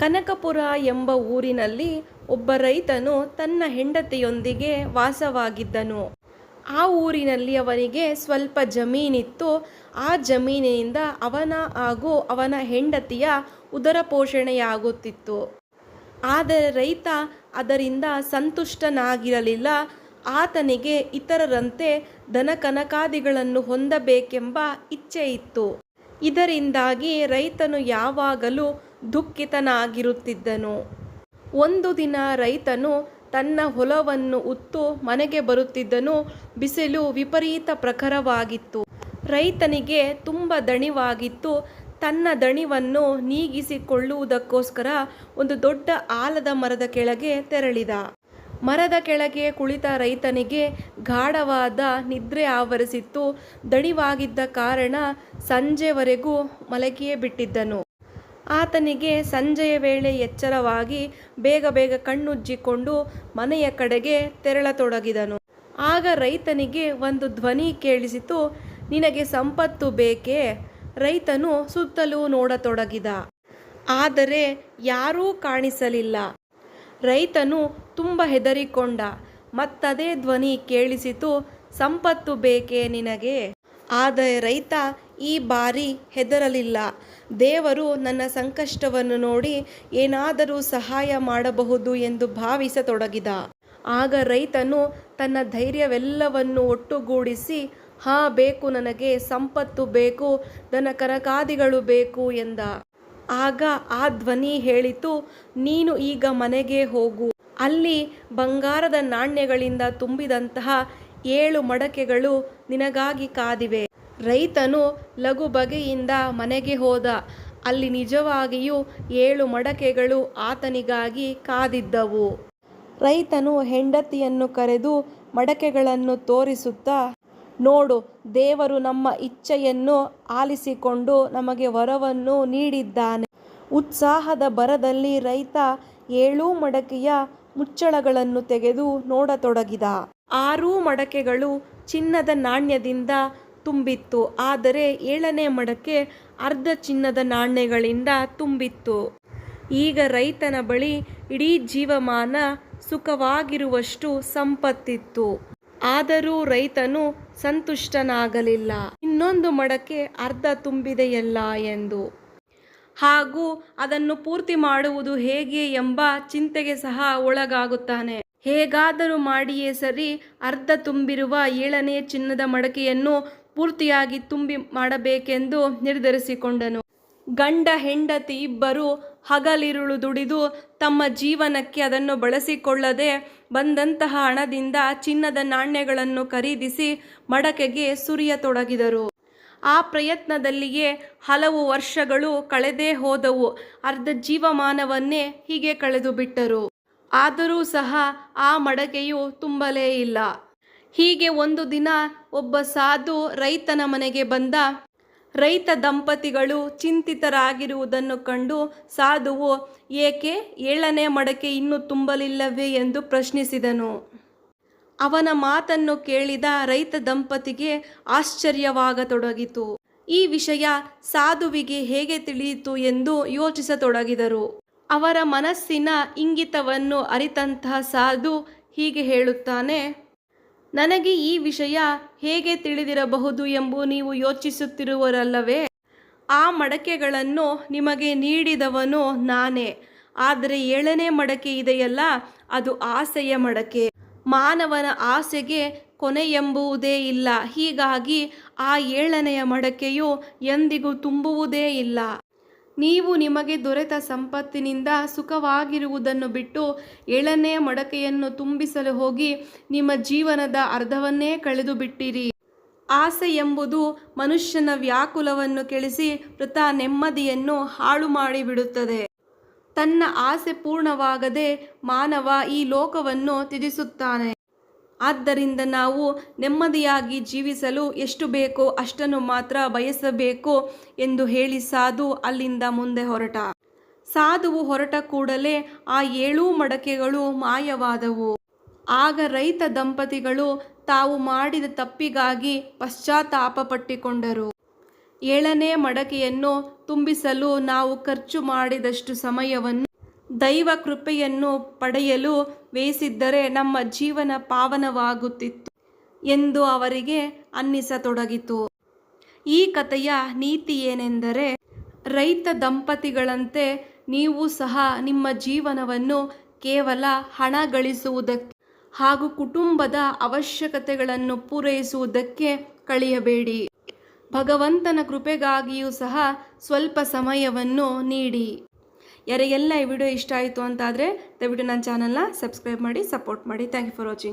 ಕನಕಪುರ ಎಂಬ ಊರಿನಲ್ಲಿ ಒಬ್ಬ ರೈತನು ತನ್ನ ಹೆಂಡತಿಯೊಂದಿಗೆ ವಾಸವಾಗಿದ್ದನು. ಆ ಊರಿನಲ್ಲಿ ಅವನಿಗೆ ಸ್ವಲ್ಪ ಜಮೀನಿತ್ತು. ಆ ಜಮೀನಿನಿಂದ ಅವನ ಹಾಗೂ ಅವನ ಹೆಂಡತಿಯ ಉದರ ಪೋಷಣೆಯಾಗುತ್ತಿತ್ತು. ಆದರೆ ರೈತ ಅದರಿಂದ ಸಂತುಷ್ಟನಾಗಿರಲಿಲ್ಲ. ಆತನಿಗೆ ಇತರರಂತೆ ದನಕನಕಾದಿಗಳನ್ನು ಹೊಂದಬೇಕೆಂಬ ಇಚ್ಛೆ ಇತ್ತು ಇದರಿಂದಾಗಿ ರೈತನು ಯಾವಾಗಲೂ ದುಃಖಿತನಾಗಿರುತ್ತಿದ್ದನು. ಒಂದು ದಿನ ರೈತನು ತನ್ನ ಹೊಲವನ್ನು ಉತ್ತು ಮನೆಗೆ ಬರುತ್ತಿದ್ದನು. ಬಿಸಿಲು ವಿಪರೀತ ಪ್ರಖರವಾಗಿತ್ತು. ರೈತನಿಗೆ ತುಂಬ ದಣಿವಾಗಿತ್ತು. ತನ್ನ ದಣಿವನ್ನು ನೀಗಿಸಿಕೊಳ್ಳುವುದಕ್ಕೋಸ್ಕರ ಒಂದು ದೊಡ್ಡ ಆಲದ ಮರದ ಕೆಳಗೆ ತೆರಳಿದ. ಮರದ ಕೆಳಗೆ ಕುಳಿತ ರೈತನಿಗೆ ಗಾಢವಾದ ನಿದ್ರೆ ಆವರಿಸಿತ್ತು. ದಣಿವಾಗಿದ್ದ ಕಾರಣ ಸಂಜೆವರೆಗೂ ಮಲಗಿಯೇ ಬಿಟ್ಟಿದ್ದನು. ಆತನಿಗೆ ಸಂಜೆಯ ವೇಳೆ ಎಚ್ಚರವಾಗಿ ಬೇಗ ಬೇಗ ಕಣ್ಣುಜ್ಜಿಕೊಂಡು ಮನೆಯ ಕಡೆಗೆ ತೆರಳತೊಡಗಿದನು. ಆಗ ರೈತನಿಗೆ ಒಂದು ಧ್ವನಿ ಕೇಳಿಸಿತು, ನಿನಗೆ ಸಂಪತ್ತು ಬೇಕೇ? ರೈತನು ಸುತ್ತಲೂ ನೋಡತೊಡಗಿದ. ಆದರೆ ಯಾರೂ ಕಾಣಿಸಲಿಲ್ಲ. ರೈತನು ತುಂಬ ಹೆದರಿಕೊಂಡ. ಮತ್ತದೇ ಧ್ವನಿ ಕೇಳಿಸಿತು, ಸಂಪತ್ತು ಬೇಕೇ ನಿನಗೆ? ಆದರೆ ರೈತ ಈ ಬಾರಿ ಹೆದರಲಿಲ್ಲ. ದೇವರು ನನ್ನ ಸಂಕಷ್ಟವನ್ನು ನೋಡಿ ಏನಾದರೂ ಸಹಾಯ ಮಾಡಬಹುದು ಎಂದು ಭಾವಿಸತೊಡಗಿದ. ಆಗ ರೈತನು ತನ್ನ ಧೈರ್ಯವೆಲ್ಲವನ್ನು ಒಟ್ಟುಗೂಡಿಸಿ, ಹಾ, ಬೇಕು ನನಗೆ, ಸಂಪತ್ತು ಬೇಕು ದನ ಕನಕಾದಿಗಳು ಬೇಕು ಎಂದ. ಆಗ ಆ ಧ್ವನಿ ಹೇಳಿತು, ನೀನು ಈಗ ಮನೆಗೆ ಹೋಗು. ಅಲ್ಲಿ ಬಂಗಾರದ ನಾಣ್ಯಗಳಿಂದ ತುಂಬಿದಂತಹ ಏಳು ಮಡಕೆಗಳು ನಿನಗಾಗಿ ಕಾದಿವೆ. ರೈತನು ಲಘು ಬಗೆಯಿಂದ ಮನೆಗೆ ಹೋದ. ಅಲ್ಲಿ ನಿಜವಾಗಿಯೂ ಏಳು ಮಡಕೆಗಳು ಆತನಿಗಾಗಿ ಕಾದಿದ್ದವು. ರೈತನು ಹೆಂಡತಿಯನ್ನು ಕರೆದು ಮಡಕೆಗಳನ್ನು ತೋರಿಸುತ್ತಾ, ನೋಡು, ದೇವರು ನಮ್ಮ ಇಚ್ಛೆಯನ್ನು ಆಲಿಸಿಕೊಂಡು ನಮಗೆ ವರವನ್ನು ನೀಡಿದ್ದಾನೆ. ಉತ್ಸಾಹದ ಬರದಲ್ಲಿ ರೈತ ಏಳೂ ಮಡಕೆಯ ಮುಚ್ಚಳಗಳನ್ನು ತೆಗೆದು ನೋಡತೊಡಗಿದ. ಆರೂ ಮಡಕೆಗಳು ಚಿನ್ನದ ನಾಣ್ಯದಿಂದ ತುಂಬಿತ್ತು. ಆದರೆ ಏಳನೇ ಮಡಕೆ ಅರ್ಧ ಚಿನ್ನದ ನಾಣ್ಯಗಳಿಂದ ತುಂಬಿತ್ತು. ಈಗ ರೈತನ ಬಳಿ ಇಡೀ ಜೀವಮಾನ ಸುಖವಾಗಿರುವಷ್ಟು ಸಂಪತ್ತಿತ್ತು. ಆದರೂ ರೈತನು ಸಂತುಷ್ಟನಾಗಲಿಲ್ಲ. ಇನ್ನೊಂದು ಮಡಕೆ ಅರ್ಧ ತುಂಬಿದೆಯಲ್ಲ ಎಂದು. ಹಾಗೂ ಅದನ್ನು ಪೂರ್ತಿ ಮಾಡುವುದು ಹೇಗೆ ಎಂಬ ಚಿಂತೆಗೆ ಸಹ ಒಳಗಾಗುತ್ತಾನೆ. ಹೇಗಾದರೂ ಮಾಡಿಯೇ ಸರಿ ಅರ್ಧ ತುಂಬಿರುವ ಏಳನೇ ಚಿನ್ನದ ಮಡಕೆಯನ್ನು ಪೂರ್ತಿಯಾಗಿ ತುಂಬಿ ಮಾಡಬೇಕೆಂದು ನಿರ್ಧರಿಸಿಕೊಂಡನು. ಗಂಡ ಹೆಂಡತಿ ಇಬ್ಬರು ಹಗಲಿರುಳು ದುಡಿದು ತಮ್ಮ ಜೀವನಕ್ಕೆ ಅದನ್ನು ಬಳಸಿಕೊಳ್ಳದೆ ಬಂದಂತಹ ಹಣದಿಂದ ಚಿನ್ನದ ನಾಣ್ಯಗಳನ್ನು ಖರೀದಿಸಿ ಮಡಕೆಗೆ ಸುರಿಯತೊಡಗಿದರು. ಆ ಪ್ರಯತ್ನದಲ್ಲಿಯೇ ಹಲವು ವರ್ಷಗಳು ಕಳೆದೇ ಹೋದವು. ಅರ್ಧ ಜೀವಮಾನವನ್ನೇ ಹೀಗೆ ಕಳೆದು ಬಿಟ್ಟರು ಆದರೂ ಸಹ ಆ ಮಡಕೆಯು ತುಂಬಲೇ ಇಲ್ಲ. ಹೀಗೆ ಒಂದು ದಿನ ಒಬ್ಬ ಸಾಧು ರೈತನ ಮನೆಗೆ ಬಂದ. ರೈತ ದಂಪತಿಗಳು ಚಿಂತಿತರಾಗಿರುವುದನ್ನು ಕಂಡು ಸಾಧುವು, ಏಕೆ ಏಳನೇ ಮಡಕೆ ಇನ್ನೂ ತುಂಬಲಿಲ್ಲವೇ? ಎಂದು ಪ್ರಶ್ನಿಸಿದನು. ಅವನ ಮಾತನ್ನು ಕೇಳಿದ ರೈತ ದಂಪತಿಗೆ ಆಶ್ಚರ್ಯವಾಗತೊಡಗಿತು. ಈ ವಿಷಯ ಸಾಧುವಿಗೆ ಹೇಗೆ ತಿಳಿಯಿತು ಎಂದು ಯೋಚಿಸತೊಡಗಿದರು. ಅವರ ಮನಸ್ಸಿನ ಇಂಗಿತವನ್ನು ಅರಿತಂತಹ ಸಾಧು ಹೀಗೆ ಹೇಳುತ್ತಾನೆ, ನನಗೆ ಈ ವಿಷಯ ಹೇಗೆ ತಿಳಿದಿರಬಹುದು ಎಂಬು ನೀವು ಯೋಚಿಸುತ್ತಿರುವರಲ್ಲವೇ, ಆ ಮಡಕೆಗಳನ್ನು ನಿಮಗೆ ನೀಡಿದವನು ನಾನೇ. ಆದರೆ ಏಳನೇ ಮಡಕೆ ಇದೆಯಲ್ಲ, ಅದು ಆಸೆಯ ಮಡಕೆ. ಮಾನವನ ಆಸೆಗೆ ಕೊನೆ ಎಂಬುವುದೇ ಇಲ್ಲ. ಹೀಗಾಗಿ ಆ ಏಳನೆಯ ಮಡಕೆಯು ಎಂದಿಗೂ ತುಂಬುವುದೇ ಇಲ್ಲ. ನೀವು ನಿಮಗೆ ದೊರೆತ ಸಂಪತ್ತಿನಿಂದ ಸುಖವಾಗಿರುವುದನ್ನು ಬಿಟ್ಟು ಏಳನೇ ಮಡಕೆಯನ್ನು ತುಂಬಿಸಲು ಹೋಗಿ ನಿಮ್ಮ ಜೀವನದ ಅರ್ಧವನ್ನೇ ಕಳೆದು ಬಿಟ್ಟಿರಿ ಆಸೆ ಎಂಬುದು ಮನುಷ್ಯನ ವ್ಯಾಕುಲವನ್ನು ಕೆಳಿಸಿ ಮೃತ ನೆಮ್ಮದಿಯನ್ನು ಹಾಳು ಮಾಡಿಬಿಡುತ್ತದೆ. ತನ್ನ ಆಸೆ ಪೂರ್ಣವಾಗದೆ ಮಾನವ ಈ ಲೋಕವನ್ನು ತ್ಯಜಿಸುತ್ತಾನೆ. ಆದ್ದರಿಂದ ನಾವು ನೆಮ್ಮದಿಯಾಗಿ ಜೀವಿಸಲು ಎಷ್ಟು ಬೇಕೋ ಅಷ್ಟನ್ನು ಮಾತ್ರ ಬಯಸಬೇಕು ಎಂದು ಹೇಳಿ ಸಾಧು ಅಲ್ಲಿಂದ ಮುಂದೆ ಹೊರಟ. ಸಾಧುವು ಹೊರಟ ಕೂಡಲೇ ಆ ಏಳೂ ಮಡಕೆಗಳು ಮಾಯವಾದವು. ಆಗ ರೈತ ದಂಪತಿಗಳು ತಾವು ಮಾಡಿದ ತಪ್ಪಿಗಾಗಿ ಪಶ್ಚಾತ್ತಾಪ ಪಟ್ಟಿಕೊಂಡರು ಏಳನೇ ಮಡಕೆಯನ್ನು ತುಂಬಿಸಲು ನಾವು ಖರ್ಚು ಮಾಡಿದಷ್ಟು ಸಮಯವನ್ನು ದೈವ ಕೃಪೆಯನ್ನು ಪಡೆಯಲು ವ್ಯಯಿಸಿದ್ದರೆ ನಮ್ಮ ಜೀವನ ಪಾವನವಾಗುತ್ತಿತ್ತು ಎಂದು ಅವರಿಗೆ ಅನ್ನಿಸತೊಡಗಿತು. ಈ ಕಥೆಯ ನೀತಿ ಏನೆಂದರೆ, ರೈತ ದಂಪತಿಗಳಂತೆ ನೀವು ಸಹ ನಿಮ್ಮ ಜೀವನವನ್ನು ಕೇವಲ ಹಣ ಗಳಿಸುವುದಕ್ಕೆ ಹಾಗೂ ಕುಟುಂಬದ ಅವಶ್ಯಕತೆಗಳನ್ನು ಪೂರೈಸುವುದಕ್ಕೆ ಕಳೆಯಬೇಡಿ. ಭಗವಂತನ ಕೃಪೆಗಾಗಿಯೂ ಸಹ ಸ್ವಲ್ಪ ಸಮಯವನ್ನು ನೀಡಿ. ಯಾರಿಗೆಲ್ಲ ಈ ವಿಡಿಯೋ ಇಷ್ಟ ಆಯಿತು ಅಂತಾದರೆ ದಯವಿಟ್ಟು ನನ್ನ ಚಾನಲ್ನ ಸಬ್ಸ್ಕ್ರೈಬ್ ಮಾಡಿ, ಸಪೋರ್ಟ್ ಮಾಡಿ. Thank you for watching